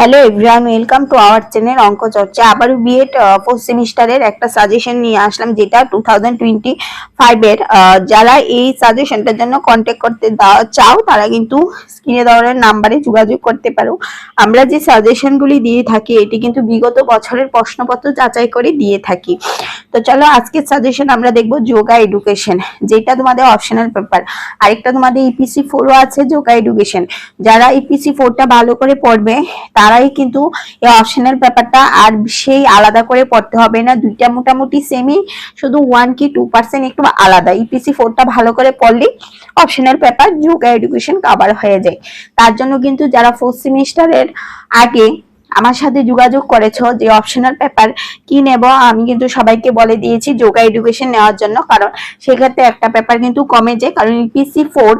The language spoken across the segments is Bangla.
Hello everyone welcome to our channel অঙ্ক চর্চা আবারও বিএড ফোর্থ সেমিস্টারের একটা সাজেশন নিয়ে আসলাম, যেটা টু থাউজেন্ড টোয়েন্টি ফাইভের যারা এই সাজেশনটার জন্য কন্ট্যাক্ট করতে চাও, তারা কিন্তু স্ক্রিনে দেওয়ার নাম্বারে যোগাযোগ করতে পারো। আমরা যে সাজেশনগুলি দিয়ে থাকি, এটি কিন্তু বিগত বছরের প্রশ্নপত্র যাচাই করে দিয়ে থাকি। তো চলো, আজকের সাজেশন আমরা দেখব যোগা এডুকেশন যেটা তোমাদের অপশনাল পেপার আরেকটা তোমাদের ইপিসি ফোরও আছে যোগা এডুকেশন যারা ইপিসি ফোরটা ভালো করে পড়বে, তারাই কিন্তু এই অপশনাল পেপারটা আর সেই আলাদা করে পড়তে হবে না। দুইটা মোটামুটি সেমই শুধু ওয়ান কি টু পার্সেন্ট একটু আলাদা। ইপিসি ফোরটা ভালো করে পড়লেই optional paper yoga education cover হয়ে যায়। তার জন্য কিন্তু যারা ফোর্থ সেমিস্টারের আগে আমার সাথে যোগাযোগ করেছ যে অপশনাল পেপার কি নেব, আমি কিন্তু সবাইকে বলে দিয়েছি যোগা এডুকেশন নেওয়ার জন্য, কারণ সেক্ষেত্রে একটা পেপার কিন্তু কমে যায়, কারণ ইপিসি ফোর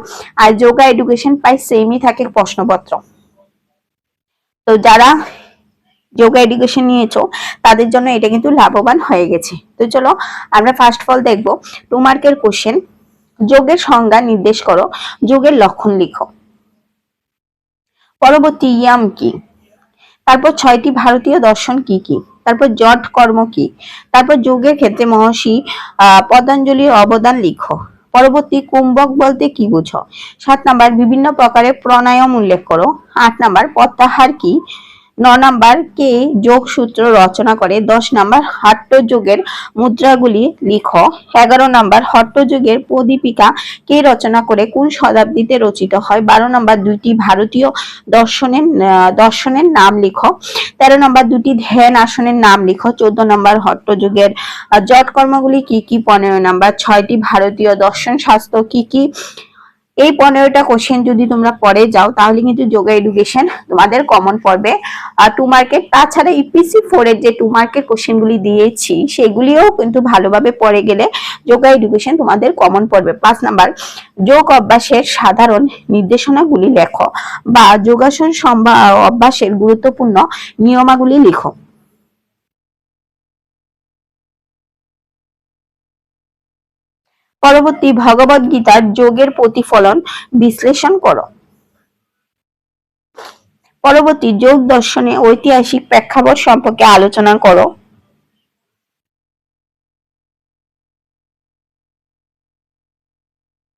আর যোগা এডুকেশন প্রায় সেমই থাকে প্রশ্নপত্র। তো যারা যোগা এডুকেশন নিয়েছো, তাদের জন্য এটা কিন্তু লাভবান হয়ে গেছে। তো চলো, আমরা ফার্স্ট অফ অল দেখব টু মার্কের কোশ্চেন যোগের সংজ্ঞা নির্দেশ করো, যোগের লক্ষণ লিখো। পরবর্তী ইয়াম কি? তারপর ছয়টি ভারতীয় দর্শন কি কি? তারপর জট কর্ম কি? তারপর যোগের ক্ষেত্রে মহর্ষি, আহ পতঞ্জলির অবদান লিখো। পরবর্তী কুম্ভক বলতে কি বুঝো? সাত নাম্বার, বিভিন্ন প্রকারের প্রাণায়াম উল্লেখ করো। আট নাম্বার, প্রত্যাহার কি? ন নাম্বার কে যোগ সূত্র রচনা করে? দশ নাম্বার হট্টযোগের মুদ্রাগুলি লিখো। এগারো নাম্বার হট্টযোগের প্রদীপিকা কে রচনা করে? কোন শতাব্দীতে রচিত হয়? বারো নাম্বার দুইটি ভারতীয় দর্শনের দর্শনের নাম লিখো। তেরো নম্বর দুটি ধ্যান আসনের নাম লিখো। চোদ্দ নম্বর হট্টযুগের আহ, জট কর্মগুলি কি কি? পনেরো নাম্বার ছয়টি ভারতীয় দর্শন শাস্ত্র কি কি? এই পনেরোটা কোশ্চেন যদি তোমরা পরে যাও, তাহলে কিন্তু যোগা এডুকেশন তোমাদের কমন পড়বে। আর টু মার্কেট তাছাড়া ইপিসি ফোর এর যে টু মার্কেট কোশ্চেন গুলি দিয়েছি, সেগুলিও কিন্তু ভালোভাবে পড়ে গেলে যোগা এডুকেশন তোমাদের কমন পড়বে। পাঁচ নাম্বার যোগ অভ্যাসের সাধারণ নির্দেশনাগুলি লেখো বা যোগাসন অভ্যাসের গুরুত্বপূর্ণ নিয়মাগুলি লিখো। পরবর্তী ভগবত গীতার যোগের প্রতিফলন বিশ্লেষণ করো। পরবর্তী যোগ দর্শনে ঐতিহাসিক প্রেক্ষাপট সম্পর্কে আলোচনা করো।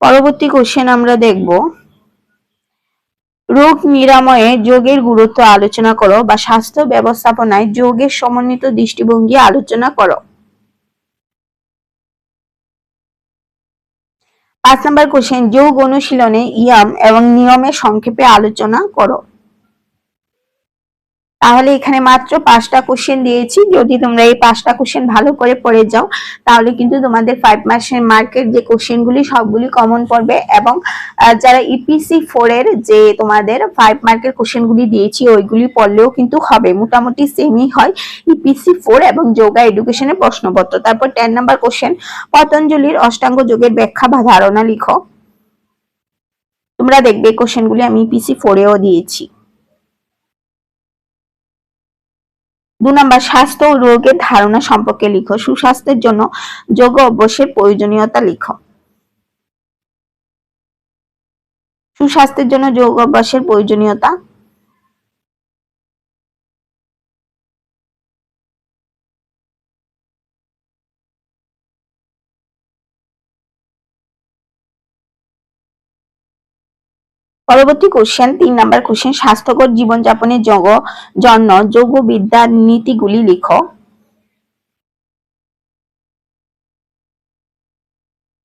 পরবর্তী কোশ্চেন আমরা দেখব। রোগ নিরাময়ে যোগের গুরুত্ব আলোচনা করো বা স্বাস্থ্য ব্যবস্থাপনায় যোগের সমন্বিত দৃষ্টিভঙ্গি আলোচনা করো। পাঁচ নম্বর কোশ্চেন যোগ অনুশীলনে ইয়াম এবং নিয়মের সংক্ষেপে আলোচনা করো। তাহলে এখানে মাত্র পাঁচটা কোশ্চেন দিয়েছি। যদি তোমরা এই পাঁচটা কোশ্চেন ভালো করে পড়ে যাও, তাহলে কিন্তু তোমাদের ফাইভ মার্কসের মার্কের যে কোশ্চেন গুলি, সবগুলি কমন পড়বে এবং যারা ইপিসি ফোর এর যে তোমাদের ফাইভ মার্কের কোশ্চেন গুলি দিয়েছি, ওইগুলি পড়লেও কিন্তু হবে। মোটামুটি সেমই হয় ইপিসি ফোর এবং যোগা এডুকেশনের প্রশ্নপত্র। তারপর টেন নাম্বার কোশ্চেন পতঞ্জলির অষ্টাঙ্গ যোগের ব্যাখ্যা বা ধারণা লিখো। তোমরা দেখবে কোশ্চেন গুলি আমি ইপিসি ফোরেও দিয়েছি। দু নম্বর, স্বাস্থ্য ও রোগের ধারণা সম্পর্কে লিখো। সুস্বাস্থ্যের জন্য যোগ অভ্যাসের প্রয়োজনীয়তা লিখো। সুস্বাস্থ্যের জন্য যোগ অভ্যাসের প্রয়োজনীয়তা পরবর্তী কোশ্চেন তিন নাম্বার কোশ্চেন স্বাস্থ্যকর জীবনযাপনের জন্য যোগ বিদ্যার নীতিগুলি লিখো।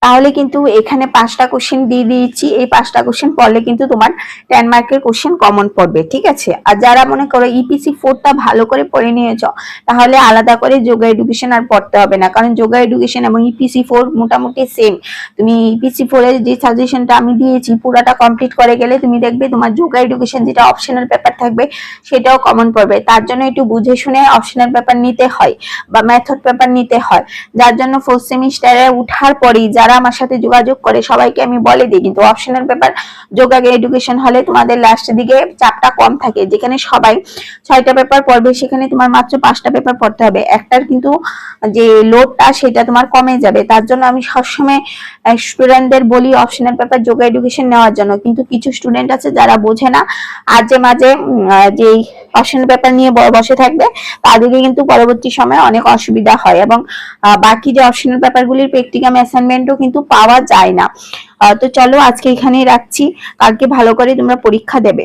তাহলে কিন্তু এখানে পাঁচটা কোশ্চেন দিয়ে দিয়েছি। এই পাঁচটা কোশ্চেন পড়লে কিন্তু তোমার টেন মার্কের কোশ্চেন কমন পড়বে, ঠিক আছে? আর যারা মনে করো ইপিসি ফোরটা ভালো করে পড়ে নিয়েছ, তাহলে আলাদা করে যোগা এডুকেশন আর পড়তে হবে না। কারণ যোগা এডুকেশন এবং ইপিসি ফোর মোটামুটি সেম তুমি ইপিসি ফোরের যে সাজেশনটা আমি দিয়েছি, পুরাটা কমপ্লিট করে গেলে তুমি দেখবে তোমার যোগা এডুকেশন যেটা অপশনাল পেপার থাকবে, সেটাও কমন পড়বে। তার জন্য একটু বুঝে শুনে অপশনাল পেপার নিতে হয় বা মেথড পেপার নিতে হয়। যার জন্য ফোর্থ সেমিস্টারে উঠার পরেই যা যারা আমার সাথে যোগাযোগ করে সবাইকে আমি বলে দিই, কিন্তু অপশনাল পেপার যোগা এডুকেশন হলে তোমাদের লাস্টের দিকে চাপটা কম থাকে। যেখানে সবাই ছয়টা পেপার পড়বে, সেখানে তোমার মাত্র পাঁচটা পেপার পড়তে হবে। একটার কিন্তু যে লোডটা সেটা তোমার কমে যাবে। তার জন্য আমি সবসময় স্টুডেন্টদের বলি অপশনাল পেপার যোগা এডুকেশন নেওয়ার জন্য। কিন্তু কিছু স্টুডেন্ট আছে যারা বোঝে না যে মাঝে যেই অপশনাল পেপার নিয়ে বসে থাকবে, তাদেরকে কিন্তু পরবর্তী সময়ে অনেক অসুবিধা হয়। এবং বাকি যে অপশনাল পেপারগুলির প্র্যাকটিকাম অ্যাসাইনমেন্টও কিন্তু পাওয়া যায় না। তো চলো আজকে এখানেই রাখছি। কালকে ভালো করে তোমরা পরীক্ষা দেবে।